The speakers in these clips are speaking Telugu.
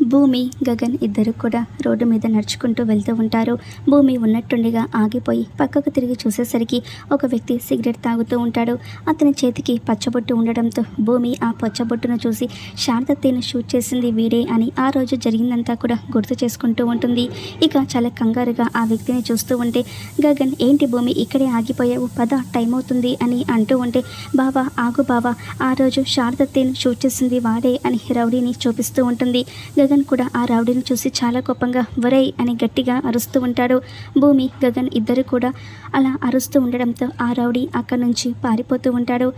భూమి గగన్ ఇద్దరు కూడా రోడ్డు మీద నడుచుకుంటూ వెళ్తూ ఉంటారు. భూమి ఉన్నట్టుండిగా ఆగిపోయి పక్కకు తిరిగి చూసేసరికి ఒక వ్యక్తి సిగరెట్ తాగుతూ ఉంటాడు. అతని చేతికి పచ్చబొట్టు ఉండడంతో భూమి ఆ పచ్చబొట్టును చూసి శారదత్తేను షూట్ చేసింది వీడే అని ఆ రోజు జరిగిందంతా కూడా గుర్తు చేసుకుంటూ ఉంటుంది. ఇక చాలా కంగారుగా ఆ వ్యక్తిని చూస్తూ ఉంటే గగన్ ఏంటి భూమి ఇక్కడే ఆగిపోయావు? పద టైం అవుతుంది అని అంటూ ఉంటే బావా ఆగు బావా ఆ రోజు శారదత్తేను షూట్ చేసింది వాడే అని రౌడీని చూపిస్తూ ఉంటుంది. గగన్ కూడా ఆ రౌడీని చూసి చాలా కోపంగా వరై అని గట్టిగా అరుస్తూ ఉంటాడు. భూమి గగన్ ఇద్దరు కూడా అలా అరుస్తూ ఉండడంతో ఆ రౌడీ అక్కడి నుంచి పారిపోతూ ఉంటాడు.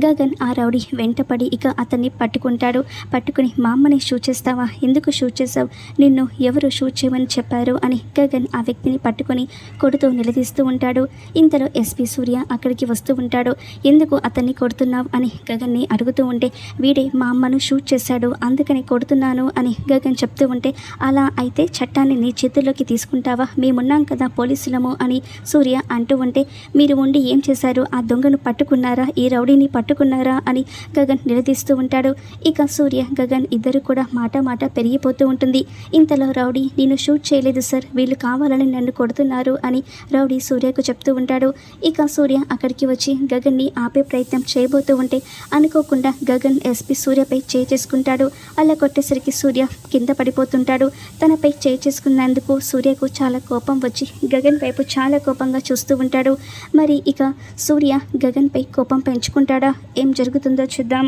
గగన్ ఆ రౌడీ వెంటపడి ఇక అతన్ని పట్టుకుంటాడు. పట్టుకుని మా అమ్మని షూట్ చేస్తావా? ఎందుకు షూట్ చేసావు నిన్ను ఎవరు షూట్ చేయమని చెప్పారు? అని గగన్ ఆ వ్యక్తిని పట్టుకొని కొడుతూ నిలదీస్తూ ఉంటాడు. ఇంతలో ఎస్పీ సూర్య అక్కడికి వస్తూ ఉంటాడు. ఎందుకు అతన్ని కొడుతున్నావు? అని గగన్ని అడుగుతూ ఉంటే వీడే మా అమ్మను షూట్ చేశాడు. అందుకని కొడుతున్నాను అని గగన్ చెప్తూ ఉంటే అలా అయితే చట్టాన్ని నీ చేతుల్లోకి తీసుకుంటావా? మేమున్నాం కదా పోలీసులము అని సూర్య అంటూ ఉంటే మీరు ఉండి ఏం చేశారు? ఆ దొంగను పట్టుకున్నారా? ఈ రౌడీని పట్టుకున్నారా అని గగన్ నిలదీస్తూ ఉంటాడు. ఇక సూర్య గగన్ ఇద్దరు కూడా మాట మాట పెరిగిపోతూ ఉంటుంది. ఇంతలో రౌడీ నేను షూట్ చేయలేదు సార్. వీళ్ళు కావాలని నన్ను కొడుతున్నారు అని రౌడీ సూర్యకు చెప్తూ ఉంటాడు. ఇక సూర్య అక్కడికి వచ్చి గగన్ని ఆపే ప్రయత్నం చేయబోతూ ఉంటే అనుకోకుండా గగన్ ఎస్పీ సూర్యపై చేయి చేసుకుంటాడు. అలా కొట్టేసరికి సూర్య కింద పడిపోతుంటాడు. తనపై చేయి చేసుకున్నందుకు సూర్యకు చాలా కోపం వచ్చి గగన్ వైపు చాలా కోపంగా చూస్తూ ఉంటాడు. మరి ఇక సూర్య గగన్పై కోపం పెంచుకుంటాడా? эм жергүтүндөчдам